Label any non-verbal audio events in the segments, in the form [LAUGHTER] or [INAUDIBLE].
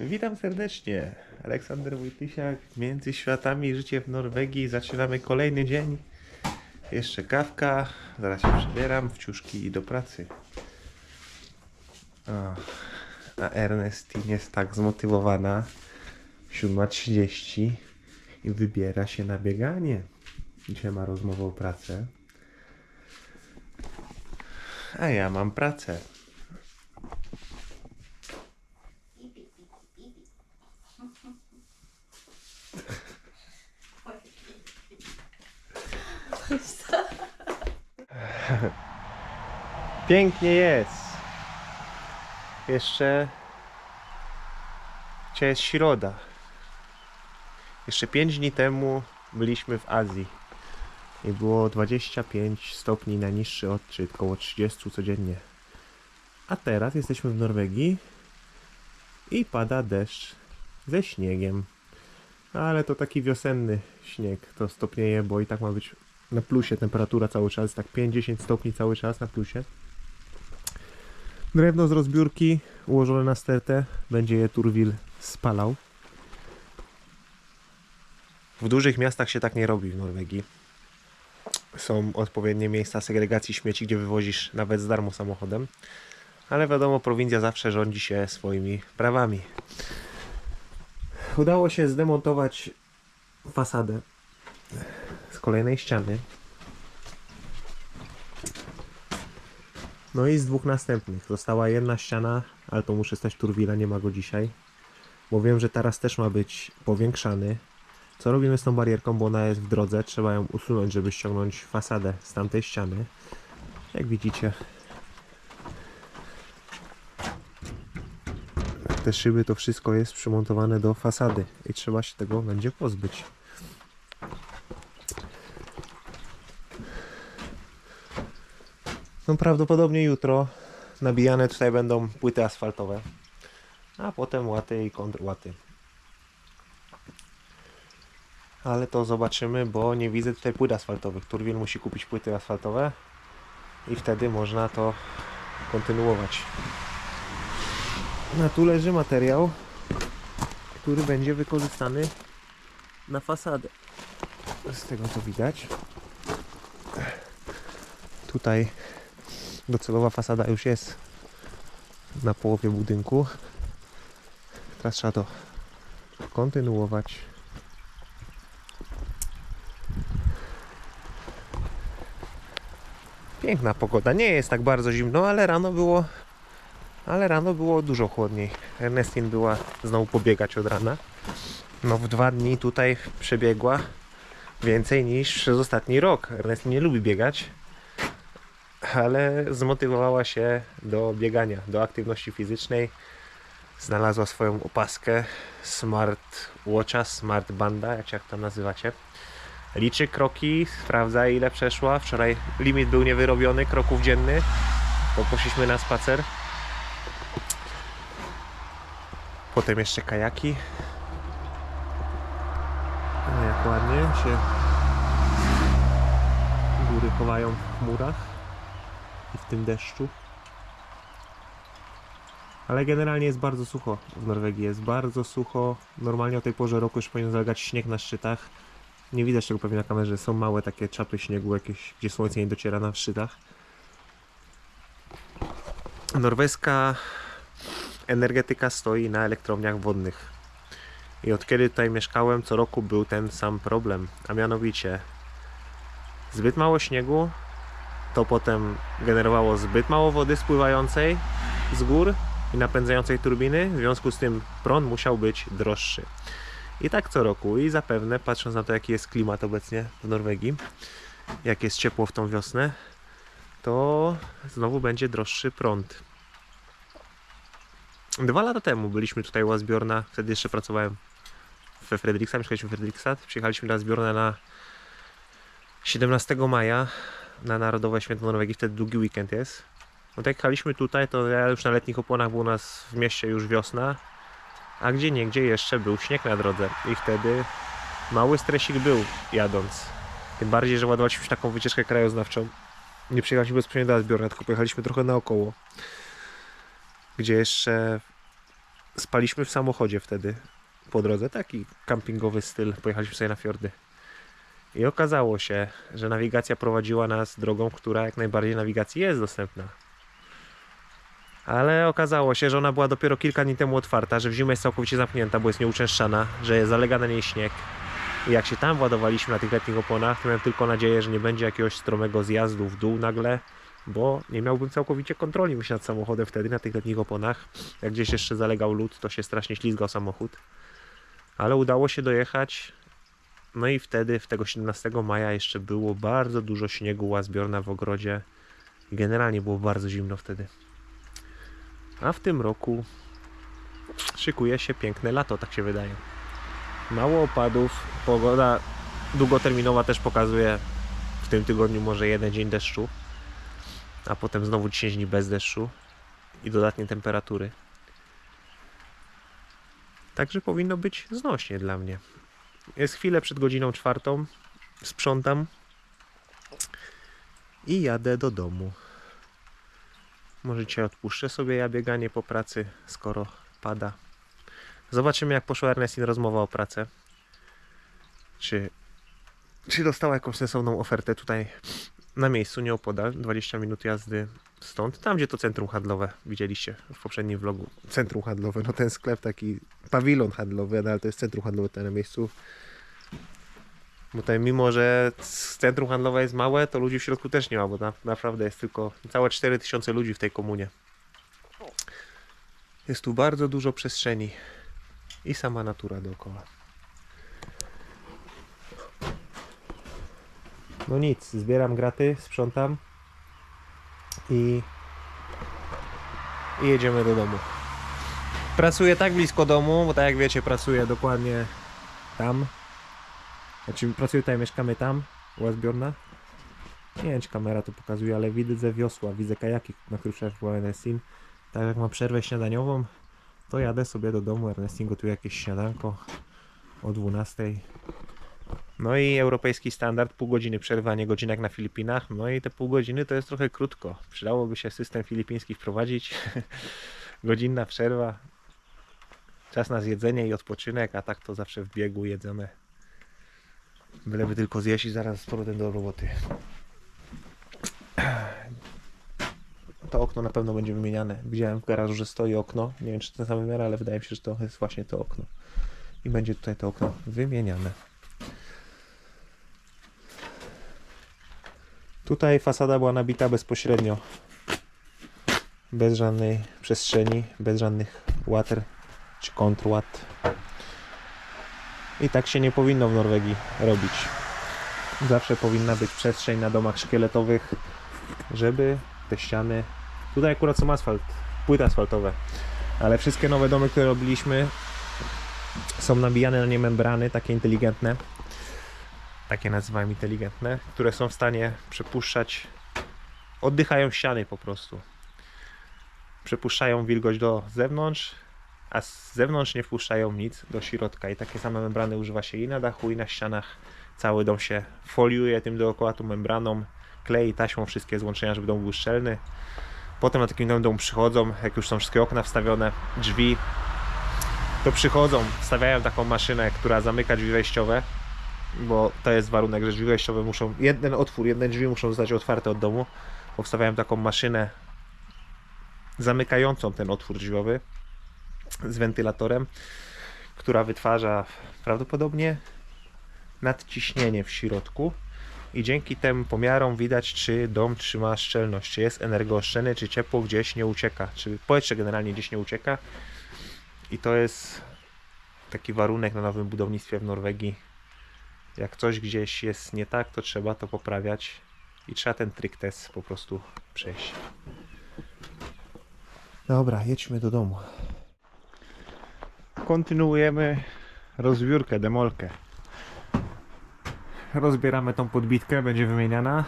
Witam serdecznie. Aleksander Wojtysiak, Między Światami, życie w Norwegii. Zaczynamy kolejny dzień. Jeszcze kawka. Zaraz się przebieram w ciuszki i do pracy. A Ernestine jest tak zmotywowana. 7.30 i wybiera się na bieganie. Dzisiaj ma rozmowę o pracę. A ja mam pracę. [LAUGHS] Pięknie jest. Jeszcze. Dzisiaj jest środa. Jeszcze 5 dni temu byliśmy w Azji. I było 25 stopni na niższy odczyt, około 30 codziennie. A teraz jesteśmy w Norwegii i pada deszcz ze śniegiem. Ale to taki wiosenny śnieg. To stopnieje, bo i tak ma być na plusie temperatura cały czas, tak 50 stopni cały czas na plusie. Drewno z rozbiórki ułożone na stertę, będzie je Turwil spalał. W dużych miastach się tak nie robi w Norwegii. Są odpowiednie miejsca segregacji śmieci, gdzie wywozisz nawet z darmo samochodem. Ale wiadomo, prowincja zawsze rządzi się swoimi prawami. Udało się zdemontować fasadę z kolejnej ściany. No i z dwóch następnych. Została jedna ściana, ale to muszę stać Turwila, nie ma go dzisiaj. Bo wiem, że teraz też ma być powiększany. Co robimy z tą barierką, bo ona jest w drodze. Trzeba ją usunąć, żeby ściągnąć fasadę z tamtej ściany. Jak widzicie. Te szyby, to wszystko jest przymontowane do fasady i trzeba się tego będzie pozbyć. No prawdopodobnie jutro nabijane tutaj będą płyty asfaltowe, a potem łaty i kontrłaty. Ale to zobaczymy, bo nie widzę tutaj płyt asfaltowych. Turwil musi kupić płyty asfaltowe i wtedy można to kontynuować. No tu leży materiał, który będzie wykorzystany na fasadę. Z tego to widać. Tutaj docelowa fasada już jest na połowie budynku. Teraz trzeba to kontynuować. Piękna pogoda. Nie jest tak bardzo zimno, ale rano było ale rano było dużo chłodniej. Ernestin była znowu pobiegać od rana. No w dwa dni tutaj przebiegła więcej niż przez ostatni rok. Ernestin nie lubi biegać, ale zmotywowała się do biegania, do aktywności fizycznej. Znalazła swoją opaskę Smart Watcha, Smart Banda, jak się tam nazywacie. Liczy kroki, sprawdza ile przeszła. Wczoraj limit był niewyrobiony, kroków dzienny. To poszliśmy na spacer. Potem jeszcze kajaki. No jak ładnie się góry chowają w chmurach i w tym deszczu. Ale generalnie jest bardzo sucho w Norwegii. Jest bardzo sucho. Normalnie o tej porze roku już powinien zalegać śnieg na szczytach. Nie widać tego pewnie na kamerze. Są małe takie czapy śniegu, jakieś, gdzie słońce nie dociera na szczytach. Norweska energetyka stoi na elektrowniach wodnych. I od kiedy tutaj mieszkałem, co roku był ten sam problem, a mianowicie zbyt mało śniegu, to potem generowało zbyt mało wody spływającej z gór i napędzającej turbiny, w związku z tym prąd musiał być droższy. I tak co roku i zapewne, patrząc na to jaki jest klimat obecnie w Norwegii, jak jest ciepło w tą wiosnę, to znowu będzie droższy prąd. Dwa lata temu byliśmy tutaj u Azbjorna, wtedy jeszcze pracowałem we Fredriksa, mieszkaliśmy w Fredrikstad. Przyjechaliśmy do Azbjorna na 17 maja na Narodowe Święto Norwegii, wtedy długi weekend jest. No tak jak jechaliśmy tutaj, to ja już na letnich opłonach był u nas w mieście już wiosna, a gdzie niegdzie jeszcze był śnieg na drodze i wtedy mały stresik był jadąc. Tym bardziej, że ładowaliśmy się taką wycieczkę krajoznawczą. Nie przyjechaliśmy bezpośrednio do Azbjorna, tylko pojechaliśmy trochę naokoło gdzie jeszcze spaliśmy w samochodzie wtedy po drodze. Taki kampingowy styl. Pojechaliśmy sobie na fiordy. I okazało się, że nawigacja prowadziła nas drogą, która jak najbardziej nawigacji jest dostępna. Ale okazało się, że ona była dopiero kilka dni temu otwarta, że w zimę jest całkowicie zamknięta, bo jest nieuczęszczana, że zalega na niej śnieg. I jak się tam ładowaliśmy na tych letnich oponach, to miałem tylko nadzieję, że nie będzie jakiegoś stromego zjazdu w dół nagle, bo nie miałbym całkowicie kontroli myślę nad samochodem wtedy na tych letnich oponach. Jak gdzieś jeszcze zalegał lód, to się strasznie ślizgał samochód. Ale udało się dojechać. No i wtedy, w tego 17 maja jeszcze było bardzo dużo śniegu, łazbiorna w ogrodzie. Generalnie było bardzo zimno wtedy. A w tym roku szykuje się piękne lato, tak się wydaje. Mało opadów, pogoda długoterminowa też pokazuje w tym tygodniu może jeden dzień deszczu, a potem znowu 10 dni bez deszczu i dodatnie temperatury. Także powinno być znośnie dla mnie. Jest chwilę przed godziną czwartą, sprzątam i jadę do domu. Może dzisiaj odpuszczę sobie ja bieganie po pracy, skoro pada. Zobaczymy, jak poszła Ernestin rozmowa o pracę. Czy, czy dostała jakąś sensowną ofertę tutaj na miejscu, nieopodal, 20 minut jazdy stąd, tam gdzie to centrum handlowe, widzieliście w poprzednim vlogu. Centrum handlowe, no ten sklep taki, pawilon handlowy, no ale to jest centrum handlowe na miejscu. Tutaj mimo, że centrum handlowe jest małe, to ludzi w środku też nie ma, bo na, naprawdę jest tylko całe 4000 ludzi w tej komunie. Jest tu bardzo dużo przestrzeni i sama natura dookoła. No nic, zbieram graty, sprzątam i, i jedziemy do domu. Pracuję tak blisko domu, bo tak jak wiecie, pracuję dokładnie tam. Znaczy, pracuję tutaj, mieszkamy tam, Łazbiorna. Nie wiem, czy kamera to pokazuje, ale widzę wiosła, widzę kajaki, na których przeszła Ernestin. Tak jak mam przerwę śniadaniową, to jadę sobie do domu. Ernestin gotuje jakieś śniadanko o 12. No i europejski standard, pół godziny przerwy, a nie godzina jak na Filipinach. No i te pół godziny to jest trochę krótko. Przydałoby się system filipiński wprowadzić. [LAUGHS] Godzinna przerwa, czas na zjedzenie i odpoczynek, a tak to zawsze w biegu jedzone. Byleby tylko zjeść i zaraz z powrotem do roboty. To okno na pewno będzie wymieniane. Widziałem w garażu, że stoi okno. Nie wiem, czy ten sam wymiar, ale wydaje mi się, że to jest właśnie to okno. I będzie tutaj to okno wymieniane. Tutaj fasada była nabita bezpośrednio. Bez żadnej przestrzeni, bez żadnych łater czy kontrłat. I tak się nie powinno w Norwegii robić. Zawsze powinna być przestrzeń na domach szkieletowych, żeby te ściany. Tutaj akurat są asfalt, płyty asfaltowe, ale wszystkie nowe domy, które robiliśmy, są nabijane na nie membrany, takie inteligentne. Takie nazywam inteligentne, które są w stanie przepuszczać. Oddychają ściany po prostu. Przepuszczają wilgoć do zewnątrz, a z zewnątrz nie wpuszczają nic do środka. I takie same membrany używa się i na dachu, i na ścianach. Cały dom się foliuje tym dookoła tą membraną, klei taśmą wszystkie złączenia, żeby dom był szczelny. Potem na takim nowym domu przychodzą, jak już są wszystkie okna wstawione, drzwi, to przychodzą, wstawiają taką maszynę, która zamyka drzwi wejściowe, bo to jest warunek, że drzwi wejściowe muszą, jeden otwór, jedne drzwi muszą zostać otwarte od domu, bo wstawiają taką maszynę zamykającą ten otwór drzwiowy z wentylatorem, która wytwarza prawdopodobnie nadciśnienie w środku i dzięki tym pomiarom widać, czy dom trzyma szczelność, czy jest energooszczędny, czy ciepło gdzieś nie ucieka, czy powietrze generalnie gdzieś nie ucieka. I to jest taki warunek na nowym budownictwie w Norwegii. Jak coś gdzieś jest nie tak, to trzeba to poprawiać i trzeba ten trik test po prostu przejść. Dobra, jedźmy do domu. Kontynuujemy rozbiórkę, demolkę. Rozbieramy tą podbitkę, będzie wymieniana.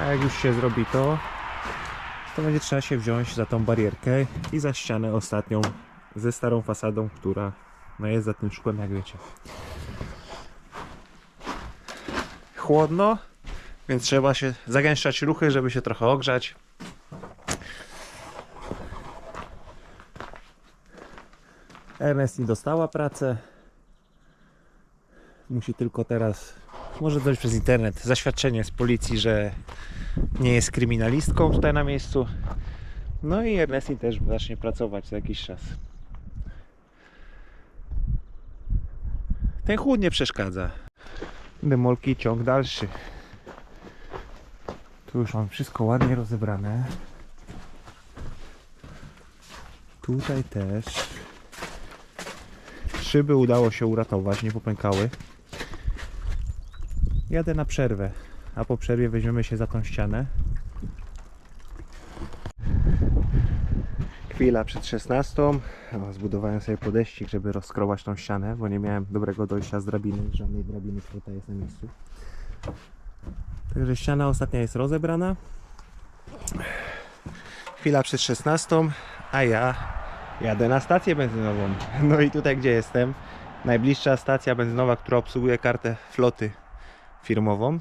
A jak już się zrobi to, to będzie trzeba się wziąć za tą barierkę i za ścianę ostatnią ze starą fasadą, która no jest za tym szkłem, jak wiecie. Chłodno, więc trzeba się zagęszczać ruchy, żeby się trochę ogrzać. Ernest dostała pracę. Musi tylko teraz, może dojść przez internet, zaświadczenie z policji, że nie jest kryminalistką tutaj na miejscu. No i Ernestin też zacznie pracować za jakiś czas. Ten chłód nie przeszkadza. Demolki ciąg dalszy. Tu już mam wszystko ładnie rozebrane. Tutaj też. Szyby udało się uratować, nie popękały. Jadę na przerwę, a po przerwie weźmiemy się za tą ścianę. Chwila przed 16. O, zbudowałem sobie podejścik, żeby rozkrobać tą ścianę, bo nie miałem dobrego dojścia z drabiny, żadnej drabiny, która tutaj jest na miejscu. Także ściana ostatnia jest rozebrana. Chwila przed 16, a ja jadę na stację benzynową. [LAUGHS] No i tutaj gdzie jestem? Najbliższa stacja benzynowa, która obsługuje kartę floty firmową.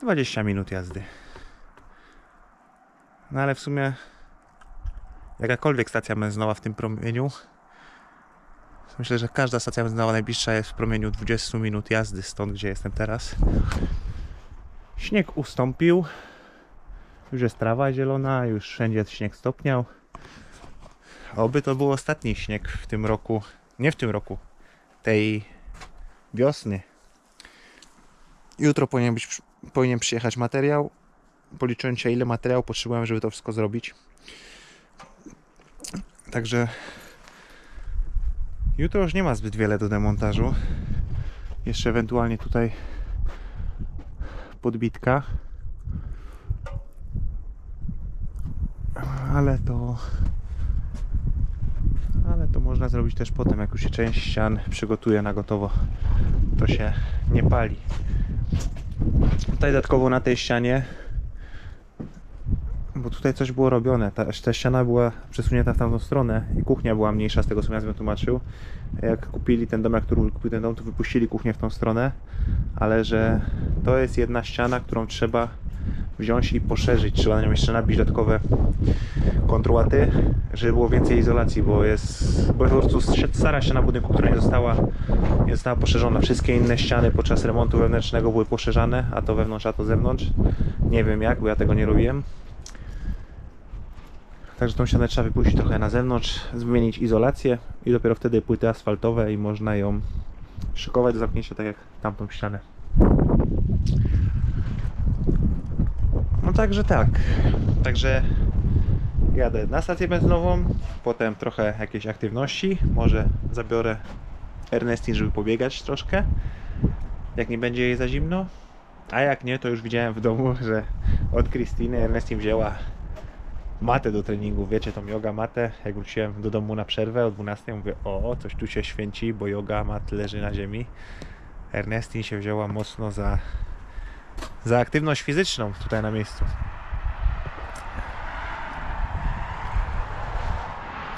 20 minut jazdy. No ale w sumie jakakolwiek stacja benzynowa w tym promieniu myślę, że każda stacja benzynowa najbliższa jest w promieniu 20 minut jazdy stąd gdzie jestem teraz. Śnieg ustąpił. Już jest trawa zielona, już wszędzie śnieg stopniał. Oby to był ostatni śnieg w tym roku. Nie w tym roku. Tej wiosny. Jutro powinien, być, powinien przyjechać materiał. Policzyłem się ile materiału potrzebowałem, żeby to wszystko zrobić. Także jutro już nie ma zbyt wiele do demontażu. Jeszcze ewentualnie tutaj podbitka. ale to można zrobić też potem, jak już się część ścian przygotuje na gotowo to się nie pali. Tutaj dodatkowo na tej ścianie bo tutaj coś było robione. Ta, ta ściana była przesunięta w tamtą stronę i kuchnia była mniejsza z tego co ja sobie tłumaczył jak kupili ten dom, jak który kupił ten dom to wypuścili kuchnię w tą stronę. Ale że to jest jedna ściana, którą trzeba wziąć i poszerzyć. Trzeba na nią jeszcze nabić dodatkowe kontrłaty, żeby było więcej izolacji, bo jest bo po prostu stara ściana budynku, która nie została, nie została poszerzona. Wszystkie inne ściany podczas remontu wewnętrznego były poszerzane, a to wewnątrz, a to zewnątrz. Nie wiem jak, bo ja tego nie robiłem. Także tą ścianę trzeba wypuścić trochę na zewnątrz, zmienić izolację i dopiero wtedy płyty asfaltowe i można ją szykować do zamknięcia tak jak tamtą ścianę. Także tak. Także jadę na stację benzynową, potem trochę jakiejś aktywności, może zabiorę Ernestin, żeby pobiegać troszkę, jak nie będzie jej za zimno. A jak nie, to już widziałem w domu, że od Krystyny Ernestin wzięła matę do treningu, wiecie, tą yoga matę. Jak wróciłem do domu na przerwę o 12, mówię, o, coś tu się święci, bo yoga mat leży na ziemi. Ernestin się wzięła mocno za, za aktywność fizyczną tutaj na miejscu.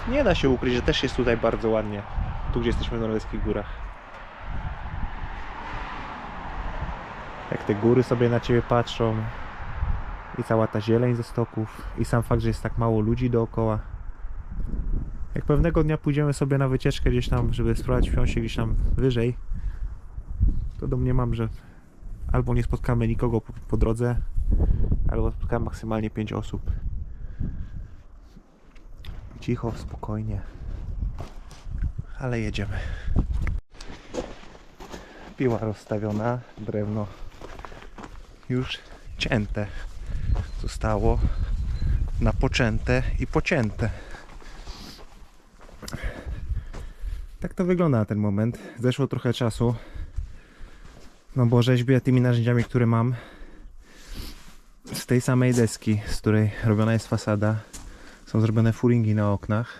Nie da się ukryć, że też jest tutaj bardzo ładnie. Tu, gdzie jesteśmy w norweskich górach. Jak te góry sobie na ciebie patrzą. I cała ta zieleń ze stoków. I sam fakt, że jest tak mało ludzi dookoła. Jak pewnego dnia pójdziemy sobie na wycieczkę gdzieś tam, żeby spróbować wsiąść się gdzieś tam wyżej, to domniemam, że albo nie spotkamy nikogo po, po drodze, albo spotkamy maksymalnie 5 osób. Cicho, spokojnie. Ale jedziemy. Piła rozstawiona, drewno już cięte. Zostało napoczęte i pocięte. Tak to wygląda na ten moment. Zeszło trochę czasu. No bo rzeźbię tymi narzędziami, które mam z tej samej deski, z której robiona jest fasada. Są zrobione furingi na oknach.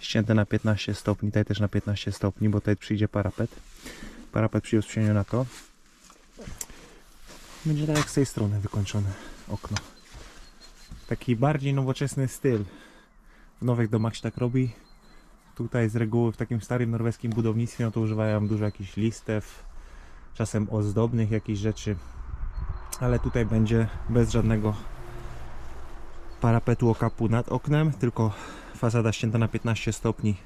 Ścięte na 15 stopni, tutaj też na 15 stopni, bo tutaj przyjdzie parapet. Parapet przyjął sprzyjaniu na to. Będzie tak jak z tej strony wykończone okno. Taki bardziej nowoczesny styl. W nowych domach się tak robi. Tutaj z reguły w takim starym norweskim budownictwie no to używają dużo jakichś listew, czasem ozdobnych jakichś rzeczy. Ale tutaj będzie bez żadnego parapetu okapu nad oknem, tylko fasada ścięta na 15 stopni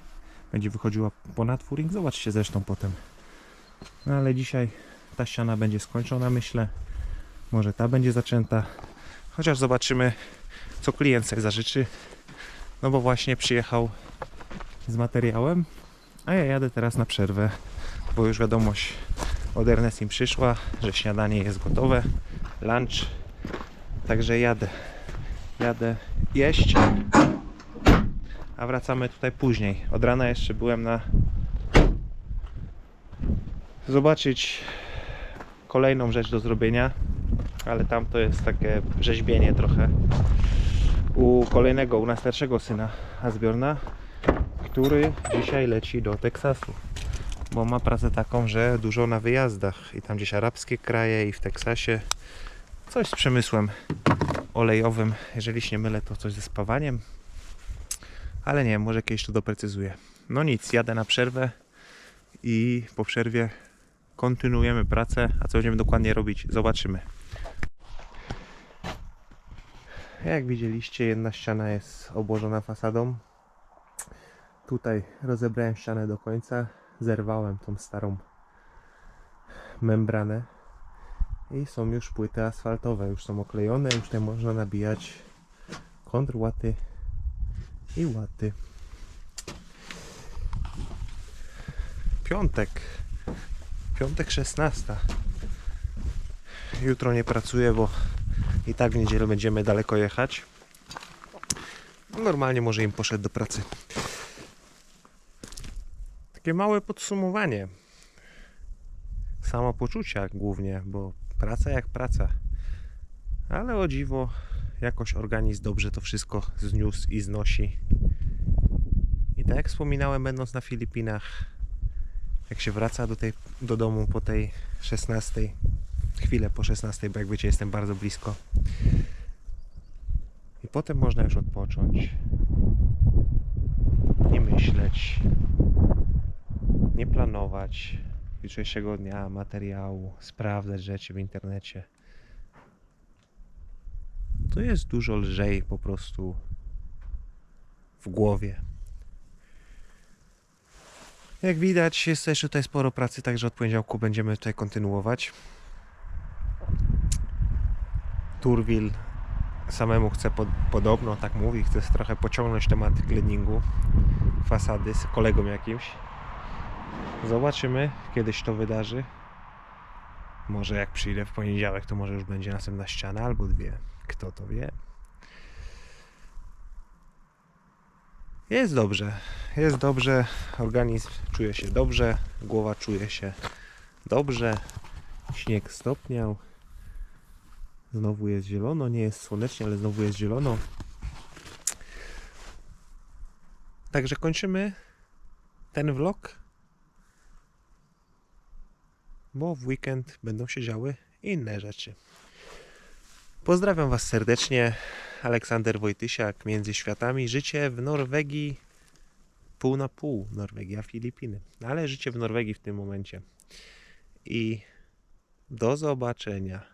będzie wychodziła ponad furing. Zobaczcie zresztą potem. No ale dzisiaj ta ściana będzie skończona, myślę. Może ta będzie zaczęta. Chociaż zobaczymy, co klient sobie zażyczy. No bo właśnie przyjechał z materiałem, a ja jadę teraz na przerwę, bo już wiadomość od Ernestim przyszła, że śniadanie jest gotowe, lunch. Także jadę. Jadę jeść. A wracamy tutaj później. Od rana jeszcze byłem na zobaczyć kolejną rzecz do zrobienia, ale tam to jest takie rzeźbienie trochę u kolejnego, u najstarszego syna Asbjorna, który dzisiaj leci do Teksasu, bo ma pracę taką, że dużo na wyjazdach i tam gdzieś arabskie kraje i w Teksasie coś z przemysłem olejowym, jeżeli się nie mylę to coś ze spawaniem, ale nie może kiedyś to doprecyzuję. No nic, jadę na przerwę i po przerwie kontynuujemy pracę, a co będziemy dokładnie robić, zobaczymy. Jak widzieliście, jedna ściana jest obłożona fasadą. Tutaj rozebrałem ścianę do końca, zerwałem tą starą membranę i są już płyty asfaltowe, już są oklejone, już tutaj można nabijać kontrłaty i łaty. Piątek. Piątek 16. Jutro nie pracuję, bo i tak w niedzielę będziemy daleko jechać. Normalnie może im poszedł do pracy. Takie małe podsumowanie. Samopoczucia głównie, bo praca jak praca. Ale o dziwo, jakoś organizm dobrze to wszystko zniósł i znosi. I tak jak wspominałem, będąc na Filipinach, jak się wraca do, tej, do domu po tej 16, chwilę po 16, bo jak wiecie, jestem bardzo blisko. I potem można już odpocząć. Nie myśleć. Planować jutrzejszego dnia, materiału, sprawdzać rzeczy w internecie. To jest dużo lżej po prostu w głowie. Jak widać, jest też tutaj sporo pracy, także od poniedziałku będziemy tutaj kontynuować. Turwil samemu chce pod, podobno, tak mówi, chce trochę pociągnąć temat cleaningu fasady z kolegą jakimś. Zobaczymy, kiedyś to wydarzy. Może jak przyjdę w poniedziałek, to może już będzie następna ściana albo dwie. Kto to wie? Jest dobrze. Jest dobrze. Organizm czuje się dobrze. Głowa czuje się dobrze. Śnieg stopniał. Znowu jest zielono. Nie jest słonecznie, ale znowu jest zielono. Także kończymy ten vlog. Bo w weekend będą się działy inne rzeczy. Pozdrawiam Was serdecznie. Aleksander Wojtysiak, Między Światami. Życie w Norwegii pół na pół. Norwegia, Filipiny. Ale życie w Norwegii w tym momencie. I do zobaczenia.